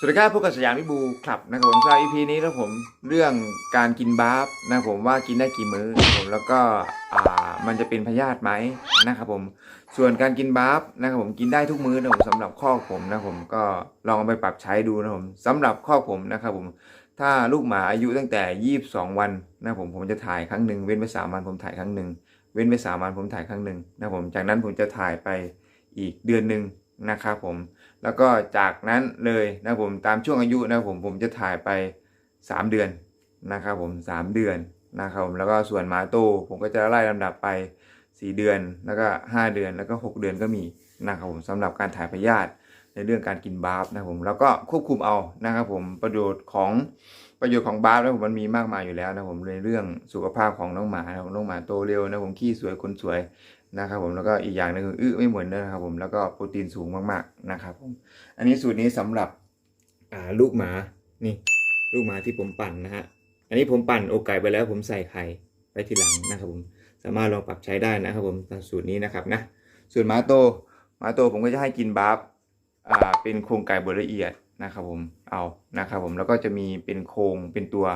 สวัสดีครับพบกับสยามพิบูคลับนะครับผมสำหรับ EP นี้นะครับผมเรื่องการกินบาฟนะครับผมว่ากินได้กี่มื้อครับผมแล้วก็อ่ามันจะเป็นพยาธิไหมนะครับผมส่วนการกินบาฟนะครับผมกินได้ทุกมื้อนะครับผมสำหรับข้อผมนะครับผมก็ลองเอาไปปรับใช้ดูนะครับผมสำหรับข้อผมนะครับผมถ้าลูกหมาอายุตั้งแต่ 22 วันนะครับผมผมจะถ่ายครั้งหนึ่งเว้นไปสามวันผมถ่ายครั้งหนึ่งเว้นไปสามวันผมถ่ายครั้งหนึ่งนะครับผมจากนั้นผมจะถ่ายไปอีกเดือนหนึ่งนะครับผม แล้วก็จากนั้นเลยนะผมตามช่วงอายุนะผมผมจะถ่ายไป 3 เดือนนะครับผม 3 เดือนนะครับผมแล้วก็ส่วนหมาโตผมก็จะไล่ลำดับไป 4 เดือนแล้วก็ 5 เดือนแล้วก็ 6 เดือนก็มีนะครับผมสำหรับการถ่ายพยาธิ ในเรื่องการกินบาฟนะครับผมแล้วก็ควบคุมเอานะครับผมประโยชน์ของประโยชน์ของบาฟนะครับผมมันมีมากมายอยู่แล้วนะครับผมในเรื่องสุขภาพของน้องหมานะน้องหมาโตเร็วนะครับผมขี้สวยคนสวยนะครับผมแล้วก็อีกอย่างหนึงคืออื้อไม่เหมือนนะครับผมแล้วก็โปรตีนสูงมากๆนะครับผมอันนี้สูตรนี้สำหรับอ่าลูกหมานี่ลูกหมาที่ผมปั่นนะฮะอันนี้ผมปั่นอกไก่ไปแล้วผมใส่ไข่ไปทีหลังนะครับผมสามารถลองปรับใช้ได้นะครับผมตามสูตรนี้นะครับนะส่วนหมาโตหมาโตผมก็จะให้กินบาฟอ่า เป็นโครงไก่บดละเอียดนะครับผมเอานะครับผมแล้วก็จะมีเป็นโครงเป็นตัว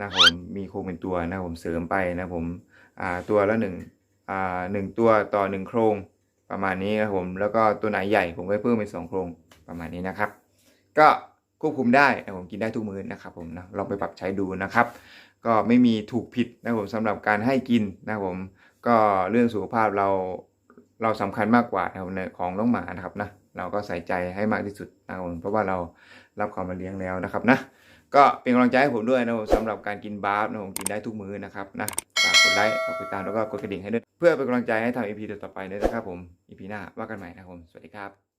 นะครับผมมีโครงเป็นตัวนะครับผมเสริมไปนะครับผมอ่าตัวละหนึ่งอ่าหนึ่งตัวต่อหนึ่งโครงประมาณนี้ครับผมแล้วก็ตัวไหนใหญ่ผมก็เพิ่มเป็นสองโครงประมาณนี้นะครับ ก็ควบคุมได้นะผมกินได้ทุกมื้อนะครับผมนะลองไปปรับใช้ดูนะครับ ก็ไม่มีถูกผิดนะครับผมสำหรับการให้กินนะครับผมก็เรื่องสุขภาพเราเราสำคัญมากกว่านะของน้องหมานะครับนะ เราก็ใส่ใจให้มากที่สุดนะครับผมเพราะว่าเรารับความมาเลี้ยงแล้วนะครับนะก็เป็นกำลังใจให้ผมด้วยนะครับผมสำหรับการกินบาร์ฟนะผมกินได้ทุกมื้อนะครับนะฝากกดไลค์กดติดตามแล้วก็กดกระดิ่งให้ด้วยเพื่อเป็นกำลังใจให้ทำอีพีต่อไปด้วยนะครับผมอีพีหน้าว่ากันใหม่นะครับผมสวัสดีครับ